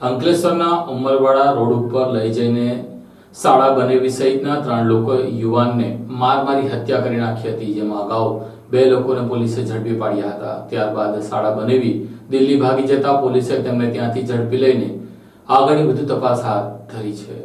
અંકલેશ્વરના ઉમરવાડા રોડ ઉપર લઈ જઈને શાળા બનેવી સહિતના ત્રણ લોકો યુવાનને માર મારી હત્યા કરી નાખી હતી, જેમાં અગાઉ બે લોકોને પોલીસે ઝડપી પાડ્યા હતા. ત્યારબાદ શાળા બનેવી દિલ્હી ભાગી જતા પોલીસે તેમને ત્યાંથી ઝડપી લઈને આગળની વધુ તપાસ હાથ ધરી છે.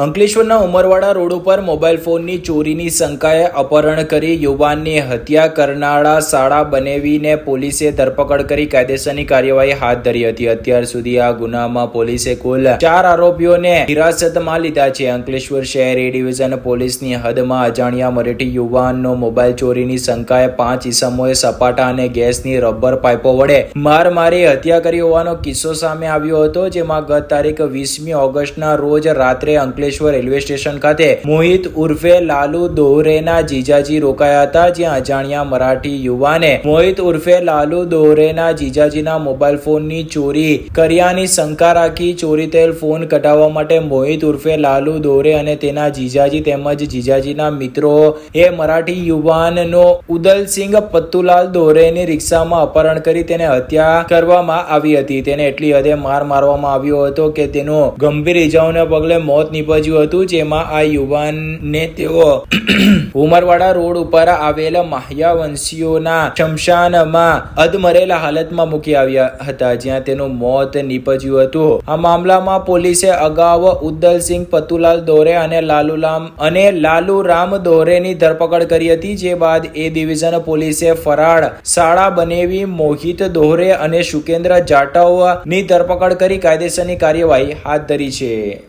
અંકલેશ્વરના ઉમરવાડા રોડ ઉપર મોબાઈલ ફોનની ચોરીની શંકાએ અપહરણ કરી યુવાનની હત્યા કરનારા શાળા બનેવીને પોલીસે ધરપકડ કરી કાયદેસરની કાર્યવાહી હાથ ધરી હતી. અત્યાર સુધી આ ગુનામાં પોલીસે કુલ ચાર આરોપીઓને હિરાસતમાં લીધા છે. અંકલેશ્વર શહેર એ ડિવિઝન પોલીસની હદમાં અજાણ્યા મરેઠી યુવાનનો મોબાઈલ ચોરીની શંકાએ પાંચ ઈસમોએ સપાટા અને ગેસની રબર પાઇપો વડે માર મારી હત્યા કરી હોવાનો કિસ્સો સામે આવ્યો હતો, જેમાં ગત તારીખ વીસમી ઓગસ્ટના રોજ રાત્રે અંકલેશ્વર રેલવે સ્ટેશન ખાતે મોહિત ઉર્ફે લાલુ દોહરેના જીજાજી રોકાયા હતા. જ્યાં અજાણ્યા મરાઠી યુવાને મોહિત ઉર્ફે લાલુ દોહરેના જીજાજીના મોબાઈલ ફોનની ચોરી કર્યાની શંકા રાખી ચોરી થયેલ ફોન કઢાવવા માટે મોહિત ઉર્ફે લાલુ દોહરે અને તેના જીજાજી તેમજ જીજાજીના મિત્રો એ મરાઠી યુવાનનો ઉદલસિંહ પત્તુલાલ દોહરેની રિક્ષામાં અપહરણ કરી તેને હત્યા કરવામાં આવી હતી. તેને એટલી હદે માર મારવામાં આવ્યો હતો કે તેનો ગંભીર ઇજાઓને પગલે મોત નીપજ્યું હતું, જેમાં આ યુવાનને તેઓ ઉમરવાડા રોડ ઉપર આવેલા માહ્યાવંશીઓના શમશાનમાં અધમરેલા હાલતમાં મૂકી આવ્યા હતા, જ્યાં તેનું મોત નીપજ્યું હતું. આ મામલામાં પોલીસે અગાઉ ઉદ્દલસિંહ પતુલાલ દોરે અને લાલુલામ અને લાલુરામ દોરેની ધરપકડ કરી હતી, જે બાદ એ ડિવિઝન પોલીસે ફરાળ શાળા બનેવી મોહિત દોહરે અને સુકેન્દ્ર જાટવની ધરપકડ કરી કાયદેસરની કાર્યવાહી હાથ ધરી છે.